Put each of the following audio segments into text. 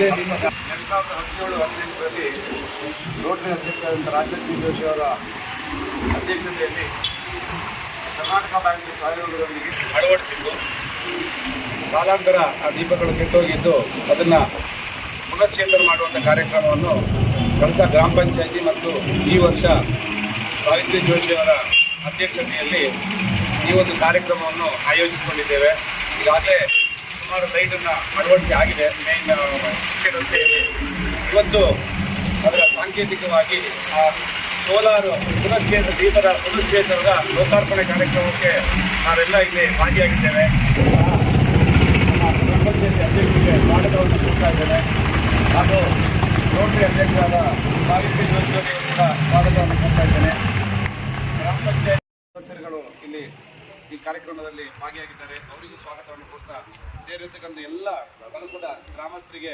ಎರಡು ಸಾವಿರದ ಹದಿನೇಳು ಹದಿನೆಂಟರಲ್ಲಿ ರೋಟರಿ ಅಧ್ಯಕ್ಷರಾದಂಥ ರಾಜಕೀಯ ಜೋಶಿ ಅವರ ಅಧ್ಯಕ್ಷತೆಯಲ್ಲಿ ಕರ್ನಾಟಕ ಬ್ಯಾಂಕ್ ಸಹಯೋಗದೊಂದಿಗೆ ಅಳವಡಿಸಿದ್ದು ಕಾಲಾಂತರ ಆ ದೀಪಗಳು ಕೆಟ್ಟೋಗಿದ್ದು ಅದನ್ನು ಪುನಶ್ಚೇತನ ಮಾಡುವಂಥ ಕಾರ್ಯಕ್ರಮವನ್ನು ಕಳಸ ಗ್ರಾಮ ಪಂಚಾಯಿತಿ ಮತ್ತು ಈ ವರ್ಷ ಸಾವಿತ್ರಿ ಜೋಶಿ ಅವರ ಅಧ್ಯಕ್ಷತೆಯಲ್ಲಿ ಈ ಒಂದು ಕಾರ್ಯಕ್ರಮವನ್ನು ಆಯೋಜಿಸಿಕೊಂಡಿದ್ದೇವೆ. ಈಗಾಗಲೇ ಸುಮಾರು ಲೈಟನ್ನು ಅಳವಡಿಕೆ ಆಗಿದೆ ಮೇನ್ ಇವತ್ತು ಅದರ ಸಾಂಕೇತಿಕವಾಗಿ ಆ ಸೋಲಾರ್ ಪುನಶ್ಚೇತ ದೀಪದ ಪುನಶ್ಚೇತನದ ಲೋಕಾರ್ಪಣೆ ಕಾರ್ಯಕ್ರಮಕ್ಕೆ ನಾವೆಲ್ಲ ಇಲ್ಲಿ ಭಾಗಿಯಾಗಿದ್ದೇವೆ. ಅಧ್ಯಕ್ಷರಿಗೆ ಸ್ವಾಗತವನ್ನು ಕೊಡ್ತಾ ಇದ್ದೇನೆ. ಹಾಗೂ ರೋಟರಿ ಅಧ್ಯಕ್ಷರಾದ ಸಾವಿತ್ರಿ ಜೋಶಿ ಅವರಿಗೆ ಕೂಡ ಸ್ವಾಗತವನ್ನು ಕೊಡ್ತಾ ಇದ್ದೇನೆ. ಗ್ರಾಮ ಪಂಚಾಯತ್ ಸದಸ್ಯರುಗಳು ಇಲ್ಲಿ ಈ ಕಾರ್ಯಕ್ರಮದಲ್ಲಿ ಭಾಗಿಯಾಗಿದ್ದಾರೆ. ಅವರಿಗೂ ಸ್ವಾಗತವನ್ನು ಕೊಡ್ತಾ ಸೇರಿರ್ತಕ್ಕಂಥ ಎಲ್ಲ ಕಳಸದ ಗ್ರಾಮಸ್ಥರಿಗೆ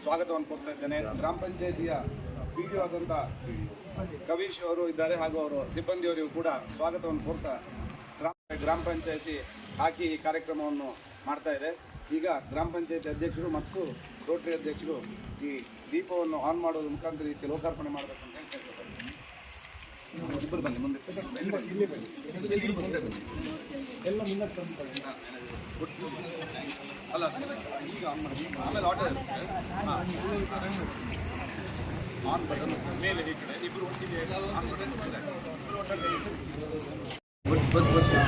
ಸ್ವಾಗತವನ್ನು ಕೊಡ್ತಾ ಇದ್ದೇನೆ ಗ್ರಾಮ ಪಂಚಾಯತಿಯ ಪಿ ಡಿ ಆದಂಥ ಕವೀಶ್ ಅವರು ಇದ್ದಾರೆ ಹಾಗೂ ಅವರು ಸಿಬ್ಬಂದಿಯವರಿಗೂ ಕೂಡ ಸ್ವಾಗತವನ್ನು ಕೊಡ್ತಾ ಗ್ರಾಮ ಗ್ರಾಮ ಪಂಚಾಯತಿ ಹಾಕಿ ಈ ಕಾರ್ಯಕ್ರಮವನ್ನು ಮಾಡ್ತಾ ಇದೆ ಈಗ ಗ್ರಾಮ ಪಂಚಾಯತಿ ಅಧ್ಯಕ್ಷರು ಮತ್ತು ರೋಟರಿ ಅಧ್ಯಕ್ಷರು ಈ ದೀಪವನ್ನು ಆನ್ ಮಾಡೋದ್ರ ಮುಖಾಂತರ ಇದಕ್ಕೆ ಲೋಕಾರ್ಪಣೆ ಮಾಡಬೇಕು ಅಂತ ಹೇಳಿ ಕೇಳ್ಕೊಳ್ತಾರೆ. ಇಬ್ಬರು ಬನ್ನಿ ಮುಂದೆ ಅಲ್ಲ ಈಗ ಆನ್ ಮಾಡಿ ಆಮೇಲೆ ಆರ್ಡರ್ ಆನ್ ಬಟನ್ ಮೇಲೆ ಈ ಕಡೆ ಇಬ್ಬರು ಒಟ್ಟಿಗೆ ಆನ್ ಮಾಡಿ ಇಬ್ಬರು ಒಟ್ಟಿಗೆ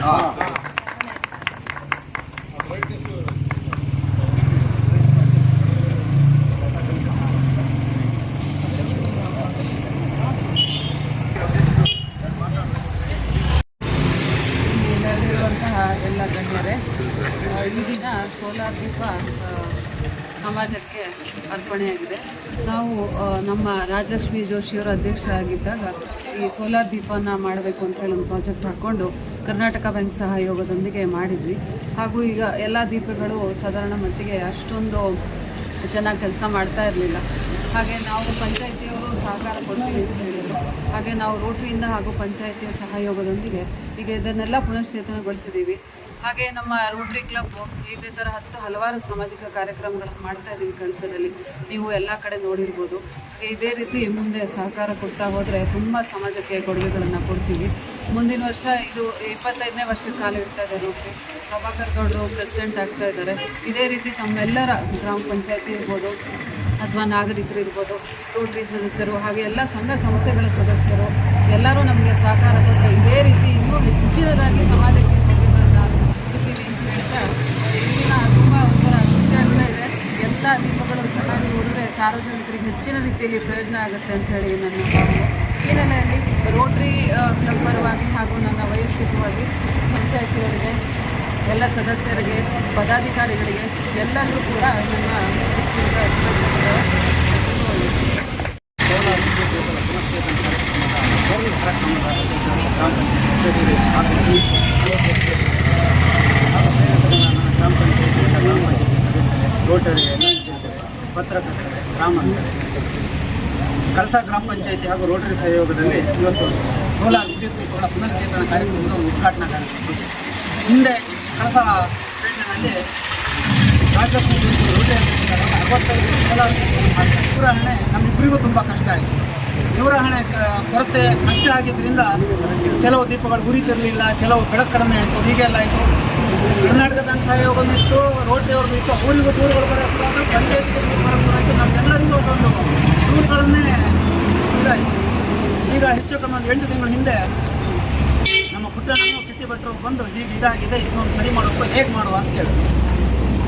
ಹಾಂ ಇಲ್ಲಿ ನೆರೆದಿರುವಂತಹ ಎಲ್ಲ ಗಣ್ಯರೇ ಆ, ಈ ದಿನ ಸೋಲಾರ್ ದೀಪ ಸಮಾಜಕ್ಕೆ ಅರ್ಪಣೆಯಾಗಿದೆ. ನಾವು ನಮ್ಮ ರಾಜಲಕ್ಷ್ಮಿ ಜೋಶಿಯವರ ಅಧ್ಯಕ್ಷ ಆಗಿದ್ದಾಗ ಈ ಸೋಲಾರ್ ದೀಪನ ಮಾಡಬೇಕು ಅಂತ ಹೇಳಿ ಒಂದು ಪ್ರಾಜೆಕ್ಟ್ ಹಾಕ್ಕೊಂಡು ಕರ್ನಾಟಕ ಬ್ಯಾಂಕ್ ಸಹಯೋಗದೊಂದಿಗೆ ಮಾಡಿದ್ವಿ. ಹಾಗೂ ಈಗ ಎಲ್ಲ ದೀಪಗಳು ಸಾಧಾರಣ ಮಟ್ಟಿಗೆ ಅಷ್ಟೊಂದು ಚೆನ್ನಾಗಿ ಕೆಲಸ ಮಾಡ್ತಾ ಇರಲಿಲ್ಲ. ಹಾಗೆ ನಾವು ಪಂಚಾಯಿತಿಯವರು ಸಹಕಾರ ಕೊಡ್ತೀವಿ ಹಾಗೆ ನಾವು ರೋಟರಿಯಿಂದ ಹಾಗೂ ಪಂಚಾಯಿತಿಯ ಸಹಯೋಗದೊಂದಿಗೆ ಈಗ ಇದನ್ನೆಲ್ಲ ಪುನಶ್ಚೇತನಗೊಳಿಸಿದ್ದೀವಿ. ಹಾಗೆ ನಮ್ಮ ರೋಟ್ರಿ ಕ್ಲಬ್ ಇದೇ ಥರ ಹತ್ತು ಹಲವಾರು ಸಾಮಾಜಿಕ ಕಾರ್ಯಕ್ರಮಗಳನ್ನು ಮಾಡ್ತಾ ಇದ್ದೀವಿ ಕಳಸದಲ್ಲಿ ನೀವು ಎಲ್ಲ ಕಡೆ ನೋಡಿರ್ಬೋದು. ಹಾಗೆ ಇದೇ ರೀತಿ ಮುಂದೆ ಸಹಕಾರ ಕೊಡ್ತಾ ಹೋದರೆ ತುಂಬ ಸಮಾಜಕ್ಕೆ ಕೊಡುಗೆಗಳನ್ನು ಕೊಡ್ತೀವಿ. ಮುಂದಿನ ವರ್ಷ ಇದು ಇಪ್ಪತ್ತೈದನೇ ವರ್ಷಕ್ಕೆ ಕಾಲ ಇಡ್ತಾ ಇದೆ ರೋಟ್ರಿ ಪ್ರಭಾಕರ್ ಗೌಡರು ಪ್ರೆಸಿಡೆಂಟ್ ಆಗ್ತಾ ಇದ್ದಾರೆ. ಇದೇ ರೀತಿ ತಮ್ಮೆಲ್ಲರ ಗ್ರಾಮ ಪಂಚಾಯತಿ ಇರ್ಬೋದು, ಅಥವಾ ನಾಗರಿಕರು ಇರ್ಬೋದು ರೋಟ್ರಿ ಸದಸ್ಯರು, ಹಾಗೆ ಎಲ್ಲ ಸಂಘ ಸಂಸ್ಥೆಗಳ ಸದಸ್ಯರು, ಎಲ್ಲರೂ ನಮಗೆ ಸಹಕಾರ ಕೊಟ್ಟರೆ ಇದೇ ರೀತಿ ಇನ್ನೂ ಹೆಚ್ಚಿನದಾಗಿ ಸಮಾಜಕ್ಕೆ ತುಂಬ ಒಂಥರ ಇದೆ. ಎಲ್ಲ ದೀಪಗಳು ಚೆನ್ನಾಗಿ ಸಾರ್ವಜನಿಕರಿಗೆ ಹೆಚ್ಚಿನ ರೀತಿಯಲ್ಲಿ ಪ್ರಯೋಜನ ಆಗುತ್ತೆ ಅಂತ ಹೇಳಿ ನನ್ನ ಈ ನೆಲೆಯಲ್ಲಿ ರೋಟ್ರಿ ಕ್ಲಬ್ ಪರವಾಗಿ ಹಾಗೂ ನನ್ನ ವೈಯಕ್ತಿಕವಾಗಿ ಪಂಚಾಯತಿಯವರಿಗೆ, ಎಲ್ಲ ಸದಸ್ಯರಿಗೆ, ಪದಾಧಿಕಾರಿಗಳಿಗೆ ಎಲ್ಲರಿಗೂ ಕೂಡ ನನ್ನ ಕಾರ್ಯಕ್ರಮದ. ಗ್ರಾಮ ಪಂಚಾಯತಿ ಗ್ರಾಮ ಪಂಚಾಯತಿ ಸದಸ್ಯರೇ ರೋಟರಿ ಪತ್ರಕರ್ತರೇ ಗ್ರಾಮಸ್ಥರೇ ಕಳಸ ಗ್ರಾಮ ಪಂಚಾಯತಿ ಹಾಗೂ ರೋಟರಿ ಸಹಯೋಗದಲ್ಲಿ ಇವತ್ತು ಸೋಲಾರ್ ವಿದ್ಯುತ್ ದೀಪಗಳ ಪುನಶ್ಚೇತನ ಕಾರ್ಯಕ್ರಮದ ಉದ್ಘಾಟನಾ ಕಾರ್ಯಕ್ರಮ. ಹಿಂದೆ ಕಳಸ ಪೇಟೆನಲ್ಲಿ ರಾಜಲಕ್ಷ್ಮಿ ರೋಟರಿ ಅರವತ್ತೈದು ಸೋಲಾರ್ ನಿರ್ವಹಣೆ ನಮ್ಮಿಬ್ಬರಿಗೂ ತುಂಬ ಕಷ್ಟ ಆಯಿತು. ನಿರ್ವಹಣೆ ಕೊರತೆ ಕಷ್ಟ ಆಗಿದ್ದರಿಂದ ಕೆಲವು ದೀಪಗಳು ಉರಿತಿರಲಿಲ್ಲ, ಕೆಲವು ಬೆಳಕು ಕಡಿಮೆ ಆಯಿತು, ಹೀಗೆಲ್ಲ ಆಯಿತು. ಕರ್ನಾಟಕ ಬ್ಯಾಂಕ್ ಸಹಯೋಗನೂ ಇತ್ತು ರೋಟರಿ ಅವ್ರದ್ದು ಇತ್ತು ಅವರಿಗೂ ದೂರುಗಳು ಬರೋದು ಪಂಚಾಯತ್ ಬರೋದು ನಮ್ಗೆಲ್ಲರಿಗೂ ಅದೊಂದು ದೂರುಗಳನ್ನೇ ಇದಾಯಿತು. ಈಗ ಹೆಚ್ಚು ಕಮ್ಮಿ ಒಂದು ಎಂಟು ತಿಂಗಳ ಹಿಂದೆ ನಮ್ಮ ಪುಟ್ಟಣ್ಣನು ಕಿಟ್ಟಿ ಭಟ್ರು ಬಂದು ಹೀಗೆ ಇದಾಗಿದೆ ಇದನ್ನೊಂದು ಸರಿ ಮಾಡುವ, ಹೇಗೆ ಮಾಡುವ ಅಂತ ಕೇಳಿದ್ರು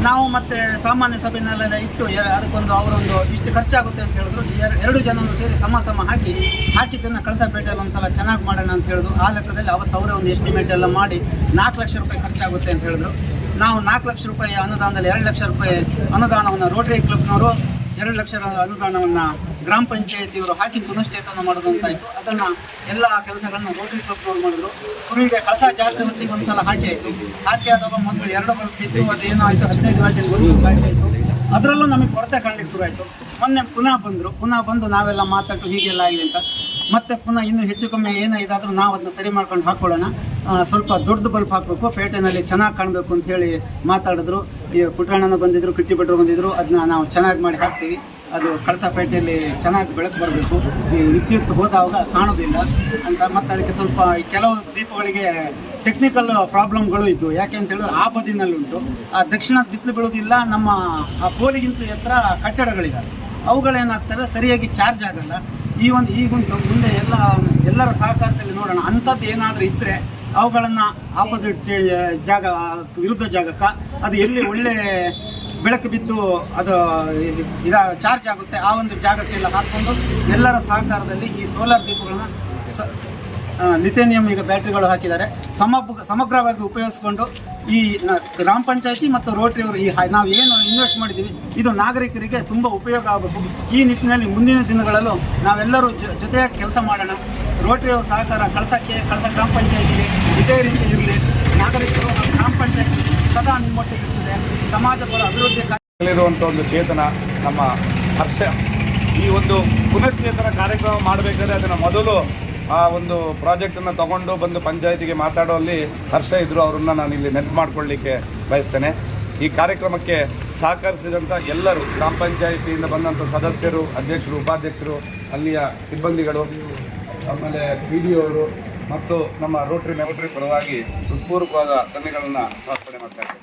ನಾವು ಮತ್ತೆ ಸಾಮಾನ್ಯ ಸಭೆಯಲ್ಲೆಲ್ಲ ಇಟ್ಟು ಅದಕ್ಕೊಂದು ಅವರೊಂದು ಇಷ್ಟು ಖರ್ಚಾಗುತ್ತೆ ಅಂತ ಹೇಳಿದ್ರು. ಎರ- ಎರಡು ಜನ ಸೇರಿ ಸಮ ಸಮ ಹಾಕಿ ಹಾಕಿದ್ದನ್ನು ಕಳಸಪೇಟೆಯಲ್ಲಿ ಒಂದು ಸಲ ಚೆನ್ನಾಗಿ ಮಾಡೋಣ ಅಂತ ಹೇಳಿದ್ರು. ಆ ಲೆಕ್ಕದಲ್ಲಿ ಅವತ್ತು ಅವರೇ ಒಂದು ಎಸ್ಟಿಮೇಟ್ ಎಲ್ಲ ಮಾಡಿ ನಾಲ್ಕು ಲಕ್ಷ ರೂಪಾಯಿ ಖರ್ಚಾಗುತ್ತೆ ಅಂತ ಹೇಳಿದ್ರು. ನಾವು ನಾಲ್ಕು ಲಕ್ಷ ರೂಪಾಯಿ ಅನುದಾನದಲ್ಲಿ ಎರಡು ಲಕ್ಷ ರೂಪಾಯಿ ಅನುದಾನವನ್ನು ರೋಟರಿ ಕ್ಲಬ್ನವರು ಎರಡು ಲಕ್ಷ ಅನುದಾನವನ್ನು ಗ್ರಾಮ ಪಂಚಾಯತಿಯವರು ಹಾಕಿ ಪುನಶ್ಚೇತನ ಮಾಡೋದಂತಾಯಿತು ಅದನ್ನು ಎಲ್ಲ ಕೆಲಸಗಳನ್ನು ರೋಟರಿ ಕ್ಲಬ್ನವ್ರು ಮಾಡಿದ್ರು. ಸುರುವಿಗೆ ಕಳಸ ಜಾತ್ರೆ ಹೊತ್ತಿಗೆ ಒಂದು ಸಲ ಹಾಕಿ ಆಯಿತು ಹಾಕಿ ಆದಾಗ ಮೊದಲು ಎರಡು ಬಿದ್ದು ಅದೇನೋ ಆಯಿತು, ಹದಿನೈದು ರಾಜ್ಯ ಒಂದು ಗಾಡಿ ಆಯಿತು. ಅದರಲ್ಲೂ ನಮಗೆ ಕೊರತೆ ಕಾಣಲಿಕ್ಕೆ ಶುರು ಆಯಿತು. ಮೊನ್ನೆ ಪುನಃ ಬಂದರು. ಪುನಃ ಬಂದು ನಾವೆಲ್ಲ ಮಾತಾಟ್ಟು ಹೀಗೆಲ್ಲ ಆಗಿದೆ ಅಂತ. ಮತ್ತೆ ಪುನಃ ಇನ್ನೂ ಹೆಚ್ಚು ಕಮ್ಮಿ ಏನೋ ಇದಾದರೂ ನಾವು ಅದನ್ನ ಸರಿ ಮಾಡ್ಕೊಂಡು ಹಾಕ್ಕೊಳ್ಳೋಣ ಸ್ವಲ್ಪ ದೊಡ್ಡ ಬಲ್ಪ್ ಹಾಕಬೇಕು, ಪೇಟೆನಲ್ಲಿ ಚೆನ್ನಾಗಿ ಕಾಣಬೇಕು ಅಂತ ಹೇಳಿ ಮಾತಾಡಿದ್ರು. ಈ ಪುಟಾಣನ ಬಂದಿದ್ರು ಕಿಟ್ಟಿ ಭಟ್ರು ಬಂದಿದ್ರು ಅದನ್ನ ನಾವು ಚೆನ್ನಾಗಿ ಮಾಡಿ ಹಾಕ್ತೀವಿ. ಅದು ಕಳಸಪೇಟೆಯಲ್ಲಿ ಚೆನ್ನಾಗಿ ಬೆಳಕು ಬರಬೇಕು. ಈ ವಿದ್ಯುತ್ ಹೋದಾಗ ಕಾಣೋದಿಲ್ಲ ಅಂತ, ಮತ್ತು ಅದಕ್ಕೆ ಸ್ವಲ್ಪ ಕೆಲವು ದೀಪಗಳಿಗೆ ಟೆಕ್ನಿಕಲ್ ಪ್ರಾಬ್ಲಮ್ಗಳು ಇದ್ದು ಯಾಕೆ ಅಂತ ಹೇಳಿದ್ರೆ ಆ ಬದಿನಲ್ಲಿ ಉಂಟು. ಆ ದಕ್ಷಿಣದ ಬಿಸಿಲು ಬೀಳೋದಿಲ್ಲ ನಮ್ಮ ಆ ಪೋಲಿಗಿಂತ ಎತ್ತರ ಕಟ್ಟಡಗಳಿದ್ದಾವೆ ಅವುಗಳೇನಾಗ್ತವೆ ಸರಿಯಾಗಿ ಚಾರ್ಜ್ ಆಗಲ್ಲ. ಈ ಒಂದು ಈಗುಂಟು ಮುಂದೆ ಎಲ್ಲ, ಎಲ್ಲರ ಸಹಕಾರದಲ್ಲಿ ನೋಡೋಣ. ಅಂಥದ್ದು ಏನಾದರೂ ಇದ್ದರೆ ಅವುಗಳನ್ನು ಆಪೋಸಿಟ್ ಜಾಗ, ವಿರುದ್ಧ ಜಾಗಕ್ಕೆ, ಅದು ಎಲ್ಲಿ ಒಳ್ಳೆ ಬೆಳಕು ಬಿದ್ದು ಅದು ಇದ, ಚಾರ್ಜ್ ಆಗುತ್ತೆ, ಆ ಒಂದು ಜಾಗಕ್ಕೆಲ್ಲ ಹಾಕ್ಕೊಂಡು ಎಲ್ಲರ ಸಹಕಾರದಲ್ಲಿ ಈ ಸೋಲಾರ್ ದೀಪಗಳನ್ನು ಸ ಈಗ ಬ್ಯಾಟ್ರಿಗಳು ಹಾಕಿದ್ದಾರೆ. ಸಮ ಸಮಗ್ರವಾಗಿ ಉಪಯೋಗಿಸ್ಕೊಂಡು ಈ ಗ್ರಾಮ ಪಂಚಾಯತಿ ಮತ್ತು ರೋಟರಿ ಅವರು ಈ ನಾವು ಏನು ಇನ್ವೆಸ್ಟ್ ಮಾಡಿದ್ದೀವಿ, ಇದು ನಾಗರಿಕರಿಗೆ ತುಂಬ ಉಪಯೋಗ ಆಗಬೇಕು. ಈ ನಿಟ್ಟಿನಲ್ಲಿ ಮುಂದಿನ ದಿನಗಳಲ್ಲೂ ನಾವೆಲ್ಲರೂ ಜೊತೆಯಾಗಿ ಕೆಲಸ ಮಾಡೋಣ. ರೋಟರಿ ಅವ್ರ ಸಹಕಾರ ಕಳಸಕ್ಕೆ, ಕಳಸ ಗ್ರಾಮ ಪಂಚಾಯತಿಗೆ. ಇದೇ ರೀತಿ ಇರಲಿ ನಾಗರಿಕರು ಗ್ರಾಮ ಪಂಚಾಯತ್ ಸದಾ ನಿಮ್ಮೊಟ್ಟಿಗಿರ್ತದೆ ಸಮಾಜ ಪರ ಅಭಿವೃದ್ಧಿ ಕಾರ್ಯ ಇರುವಂಥ ಒಂದು ಚೇತನ, ನಮ್ಮ ಹರ್ಷ. ಈ ಒಂದು ಪುನಶ್ಚೇತನ ಕಾರ್ಯಕ್ರಮ ಮಾಡಬೇಕಾದ್ರೆ ಅದನ್ನು ಮೊದಲು ಆ ಒಂದು ಪ್ರಾಜೆಕ್ಟನ್ನು ತಗೊಂಡು ಬಂದು ಪಂಚಾಯತಿಗೆ ಮಾತಾಡೋಲ್ಲಿ ಹರ್ಷ ಇದ್ದರು ಅವರನ್ನು ನಾನು ಇಲ್ಲಿ ನೆನಪು ಮಾಡ್ಕೊಳ್ಳಿಕ್ಕೆ ಬಯಸ್ತೇನೆ. ಈ ಕಾರ್ಯಕ್ರಮಕ್ಕೆ ಸಹಕರಿಸಿದಂಥ ಎಲ್ಲರೂ, ಗ್ರಾಮ ಪಂಚಾಯಿತಿಯಿಂದ ಬಂದಂಥ ಸದಸ್ಯರು, ಅಧ್ಯಕ್ಷರು, ಉಪಾಧ್ಯಕ್ಷರು, ಅಲ್ಲಿಯ ಸಿಬ್ಬಂದಿಗಳು, ಆಮೇಲೆ ಪಿ ಡಿ ಅವರು ಮತ್ತು ನಮ್ಮ ರೋಟರಿ ರೋಟರಿ ಪರವಾಗಿ ಹೃತ್ಪೂರ್ವಕವಾದ ಧನ್ಯಗಳನ್ನು ಸ್ಥಾಪನೆ ಮಾಡ್ತಾ ಇದ್ದೇವೆ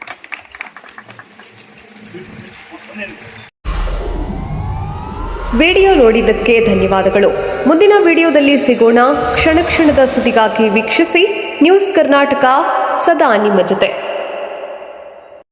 ವಿಡಿಯೋ ನೋಡಿದ್ದಕ್ಕೆ ಧನ್ಯವಾದಗಳು. ಮುಂದಿನ ವಿಡಿಯೋದಲ್ಲಿ ಸಿಗೋಣ. ಕ್ಷಣ ಕ್ಷಣದ ಸುದ್ದಿಗಾಗಿ ವೀಕ್ಷಿಸಿ ನ್ಯೂಸ್ ಕರ್ನಾಟಕ, ಸದಾ ನಿಮ್ಮ ಜೊತೆ.